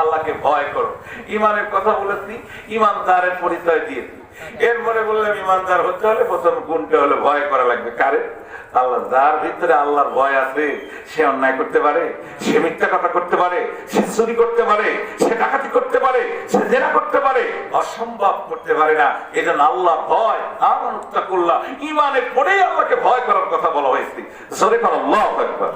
আল্লাহকে ভয় করো। ইমানের কথা বলেছি, ইমানদারের পরিচয় দিয়েছি এরপরে বললাম ইমানদার হতে হলে প্রথম গুণটা হলে ভয় করা লাগবে। কারে? আল্লাহ, যার ভিতরে আল্লাহর ভয় আছে, সে অন্যায় করতে পারে, সে মিথ্যা কথা করতে পারে, সে চুরি করতে পারে, সে ডাকাতি করতে পারে, সে জেনা করতে পারে, অসম্ভব করতে পারে না। এই জন্য আল্লাহ ভয় আমার করল্লা ইমানে পড়েই আল্লাহকে ভয় করার কথা বলা হয়েছে। জোরে কর আল্লাহ একবার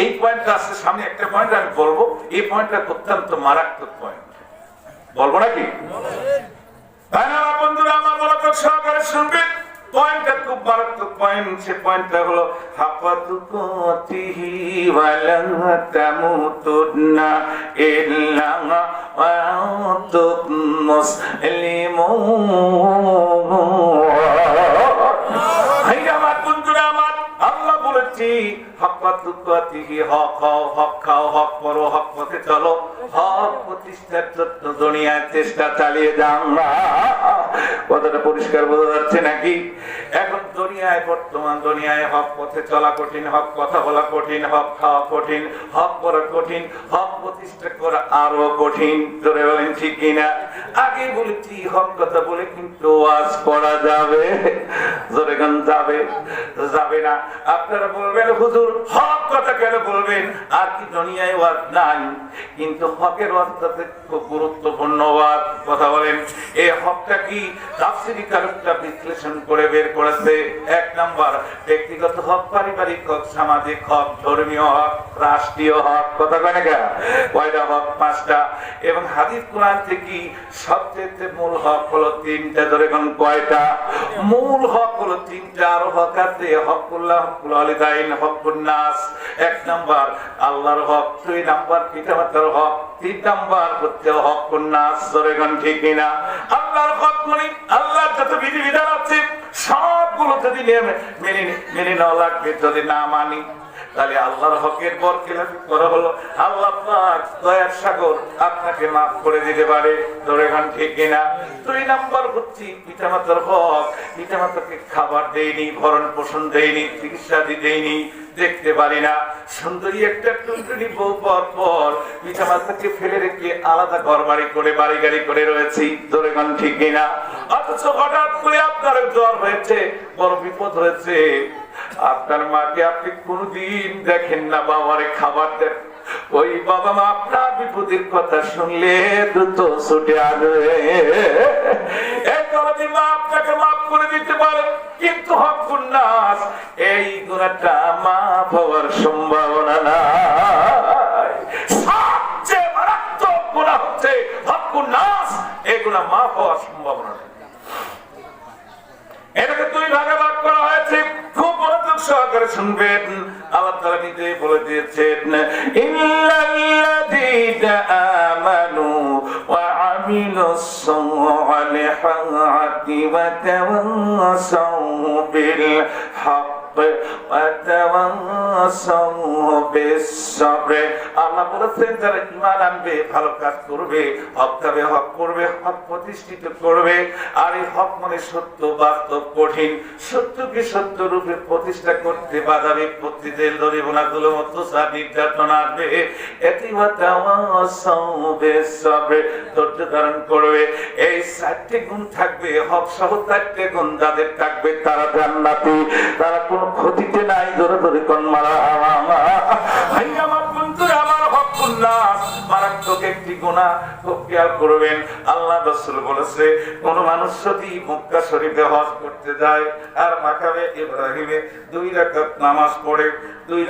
এই পয়েন্টটা আছে, সামনে একটা পয়েন্ট আমি বলব, এই পয়েন্টটা অত্যন্ত মারাত্মক পয়েন্ট বলব নাকি? বন্ধুরা, আমার মনোযোগ সহকারে শুনবেন পয়েন্টটা খুব মারাত্মক পয়েন্ট সে পয়েন্টটা হলো হাফাতুকুতিহি ওয়ালা তামুতুন্না ইল্লা ওয়া আনতুম চলো। হক প্রতিষ্ঠার যত্ন দুনিয়ার চেষ্টা চালিয়ে যাও কথাটা পরিষ্কার বোঝা যাচ্ছে নাকি? এখন দুনিয়ায়, বর্তমান দুনিয়ায় হক পথে চলা কঠিন, হক কথা বলা কঠিন, হক খাওয়া কঠিন, হক করা কঠিন, হক প্রতিষ্ঠা করা আরও কঠিন। ধরে বলেন, ঠিক কিনা? আগে বলেছি, হক কথা বলে কিন্তু ওয়াজ করা যাবে। জোরে যাবে? যাবে না। আপনারা বলবেন, হুজুর, হক কথা কেন বলবেন? আর কি দুনিয়ায় ওয়াজ নাই, কিন্তু হকের ওয়াজটাতে খুব গুরুত্বপূর্ণ। এই কি? তাফসিরি কারকটা বিশ্লেষণ করে বের করেছে। এক নাম্বার, ব্যক্তিগত হক, পারিবারিক হক, সামাজিক হক, ধর্মীয় হক, রাষ্ট্রীয় হক, কথা কয় না কয়টা হক, পাঁচটা। এবং হাদিস কোরআন থেকে সবচেয়ে মূল হক হলো তিনটা, ধরে কোন কয়টা? মূল হক হলো তিনটা, আর হক আছে হকুল্লাহ, হকুল আলিদাইন হকুল নাস। এক নাম্বার, আল্লাহর হক। দুই নাম্বার, পিতামাতার হক। তিন নাম্বার হচ্ছে হকুল নাস ধরে কোন ঠিক কিনা আল্লাহর হক আল্লাহর যত বিধিবিধান আছে সবগুলো যদি মেনে মেনে নেওয়া লাগবে, যদি না মানি, তাহলে আল্লাহর হকের পর খেলাফি করা হলো? আল্লাহ দয়ার সাগর আপনাকে মাফ করে দিতে পারে। ধরে গান ঠিক কিনা দুই নাম্বার হচ্ছে পিতামাতার হক। পিতামাতাকে খাবার দেয়নি ভরণ পোষণ দেয়নি, চিকিৎসা দেয়নি, দেখতে পারি না। সুন্দরী একটা টুনটুনি বউ পর পর পিতামাতাকে ফেলে রেখে আলাদা ঘর বাড়ি করে বাড়ি গাড়ি করে রয়েছি। ধরে গান ঠিক কিনা অথচ হঠাৎ করে আপনার জ্বর হয়েছে, বড় বিপদ হয়েছে। আপনার মাকে আপনি কোনদিন দেখেন না, বাবারে খাবার দেন। ওই বাবা মা আপনার বিপদের কথা শুনলে দ্রুত ছুটে আপনাকে মাফ করে দিতে পারে, কিন্তু এই গুণাটা মাফ হওয়ার সম্ভাবনা নাই। সবচেয়ে মারাত্মক গুণা হচ্ছে হক এই গুণা মাফ হওয়ার সম্ভাবনা এটাকে দুই ভাগে ভাগ করা হয়েছে খুব সহকারে শুনবেন আল্লাহ তারা নিজেই বলে দিয়েছেন আমানু ওয়া আমিলুস সালিহাতি ওয়া হক। আল্লাহ বলেছেন, যারা ইমান আনবে, ভালো কাজ করবে, হক করবে, হক প্রতিষ্ঠিত করবে। আর এই হক মানে সত্য, বাস্তব, কঠিন। সত্যকে সত্য রূপে প্রতিষ্ঠা করতে বাধা নির্যাতন আসবে। এটি ধৈর্য ধারণ করবে। এই চারটে গুণ থাকবে। হক সহ চারটে গুণ যাদের থাকবে, তারা জান্নাতি। তারা ক্ষতিতে নাই ধরে ধরে কন, মারা আল্লাহ বলেছে, কোন মানুষ যদি শরীফে হজ করতে যায়, আর দুই নামাজ পড়ে, দুই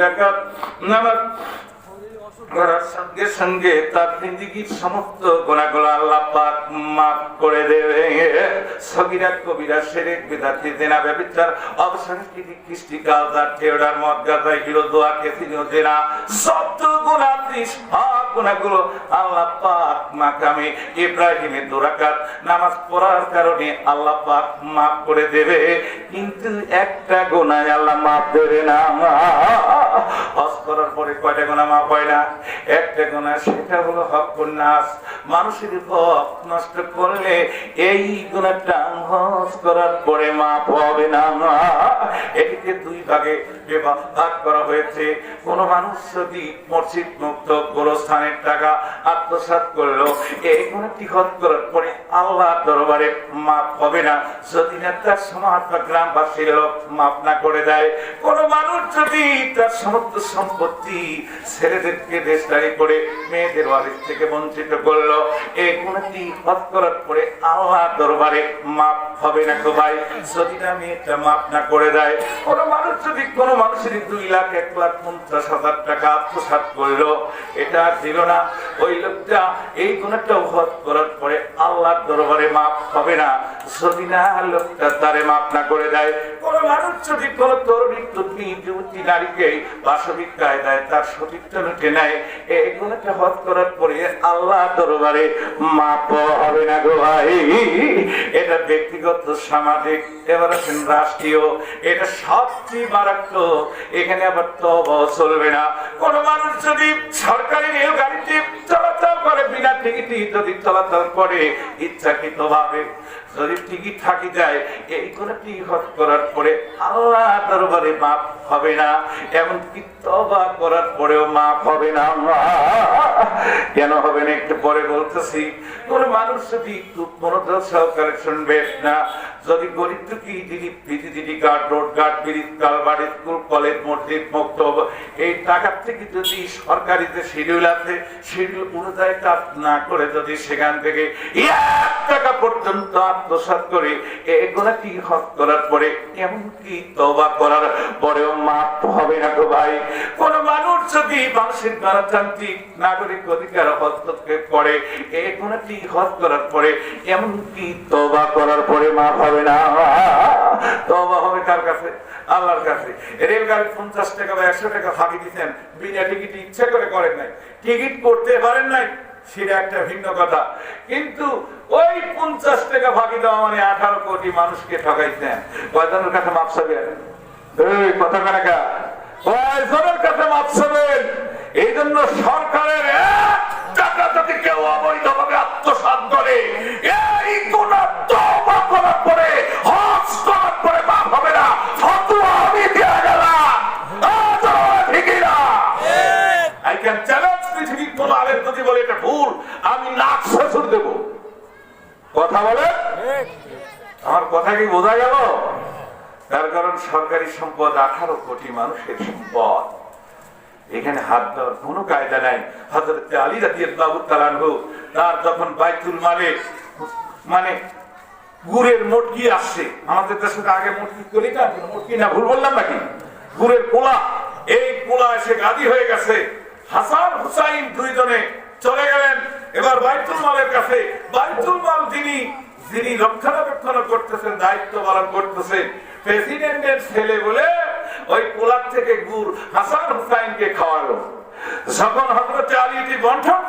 নামাজ সঙ্গে সঙ্গে তার জিন্দিগির সমস্ত আল্লাহ পাক মাফ করে দেবে। সগিরা, কবিরা ব্যবচার কৃষ্টি গাদা হিরো সব আল্লাহ পাক মাকামে ইব্রাহিমের দুরাকাত নামাজ পড়ার কারণে আল্লাহ পাক মাফ করে দেবে। কিন্তু একটা গুনায় আল্লাহ মাফ দেবে না। হজ করার পরে কয়টা গুণা মাফ হয় না? একটা গুণা সেটা হলো হক মানুষের হক নষ্ট করলে এই হজ করার পরে না। এটিকে দুই ভাগে ভাগ করা হয়েছে। কোন মানুষ যদি মসজিদ মুক্ত গোরস্থানের টাকা আত্মসাৎ করল, এই গুণাটি হজ করার পরে আল্লাহ দরবারে মাপ হবে না। যদি না, তার সমাজ বা লোক মাপ না করে দেয়। কোন মানুষ যদি তার সমস্ত সম্পত্তি ছেলেদেরকে দেশদারি করে মেয়েদের ওয়ারিস থেকে বঞ্চিত করল। এই গুণটি করার পরে আল্লাহ দরবারে মাপ হবে না তো ভাই? যদি না মেয়েটা মাপ না করে দেয়, কোন মানুষ যদি কোন মানুষের দুই লাখ, এক লাখ, পঞ্চাশ হাজার টাকা আত্মসাৎ করল, এটা দিল না। ওই লোকটা এই গুণটা হজ করার পরে আল্লাহর দরবারে মাপ হবে না। যদি না লোকটা তারে মাপ না করে দেয় কোন মানুষ যদি কোন তরুণী তরুণী যুবতী নারীকে বাসবিক কায়দায় তার সতীর্থ লুটে নেয়। এই গুণটা হজ করার পরে আল্লাহ দরবারে মাপ হবে না গো ভাই। এটা ব্যক্তিগত, সামাজিক, এবার আছেন রাষ্ট্রীয়, এটা সবচেয়ে মারাত্মক। এখানে আবার তবা চলবে না। কোন মানুষ যদি সরকারি রেলগাড়িতে চলাচল করে, বিনা টিকিটই যদি চলাচল করে ইচ্ছাকৃত ভাবে যদি টিকিট থাকি যায় এই করে টিকট করার পরে আল্লাহ দরবারে মাপ হবে না। এমনকি তবা করার পরেও মাপ হবে না। কেন হবে না একটু পরে বলতেছি, কোন মানুষ যদি একটু মনোযোগ সহকারে শুনবে না, যদি গরিব দুঃখী রোড স্কুল, কলেজ, মসজিদ এই টাকার থেকে যদি সরকারি যে শিডিউল আছে, শিডিউল অনুযায়ী কাজ না করে যদি সেখান থেকে এক টাকা পর্যন্ত আত্মসাৎ করে এগুলাটি হক করার পরে এমনকি তবা করার পরেও মাপ হবে না গো ভাই? কোন মানুষ যদি মানুষের গণতান্ত্রিক নাগরিক অধিকার হস্তক্ষেপ করে এগুলাটি হক করার পরে, এমনকি তবা করার পরে মাপ হবে না। তবা হবে কার কাছে? আল্লাহর কাছে। রেলগাড়ি পঞ্চাশ টাকা বা একশো টাকা ফাঁকি দিচ্ছেন বিনা টিকিট ইচ্ছে করে করেন নাই। টিকিট করতে পারেন নাই, সেটা একটা ভিন্ন কথা। কিন্তু ওই পঞ্চাশ টাকা ফাঁকি দেওয়া মানে আঠারো কোটি মানুষকে ঠকাইছেন কয়জনের কাছে মাপ চাবেন এই, কথা কানাকা কয়জনের কাছে মাপ চাবেন। এই জন্য সরকারের এক টাকা যদি কেউ অবৈধভাবে আত্মসাৎ করে এই কোন তবা করার পরে হজ করার পরে মাপ হবে না। ফতুয়া আমি দেওয়া গেলাম। আজ ঠিকই না। I can challenge পৃথিবীর কোন আলেম যদি বলে এটা ভুল আমি লাখ শ্বশুর দেব। কথা বলে আমার কথা কি বোঝা গেল? তার কারণ সরকারি সম্পদ আঠারো কোটি মানুষের সম্পদ। এখানে হাত দেওয়ার কোনো কায়দা নাই। হজরত আলী রাতি তালানহু তার যখন বাইতুল মালে মানে গুড়ের মোটকি আসছে, আমাদের দেশে তো আগে মোটকি করি না মোটকি না, ভুল বললাম নাকি? গুড়ের কোলা এই কোলা এসে গাদি হয়ে গেছে। হাসান হুসাইন দুইজনে চলে গেলেন, এবার বাইতুল মালের কাছে। বাইতুল মাল যিনি যিনি রক্ষণাবেক্ষণ করতেছেন, দায়িত্ব পালন করতেছেন প্রেসিডেন্টের ছেলে বলে ওই কোলার থেকে গুড় হাসান হুসাইনকে খাওয়ালো। যখন হজরত আলীটি বন্ঠন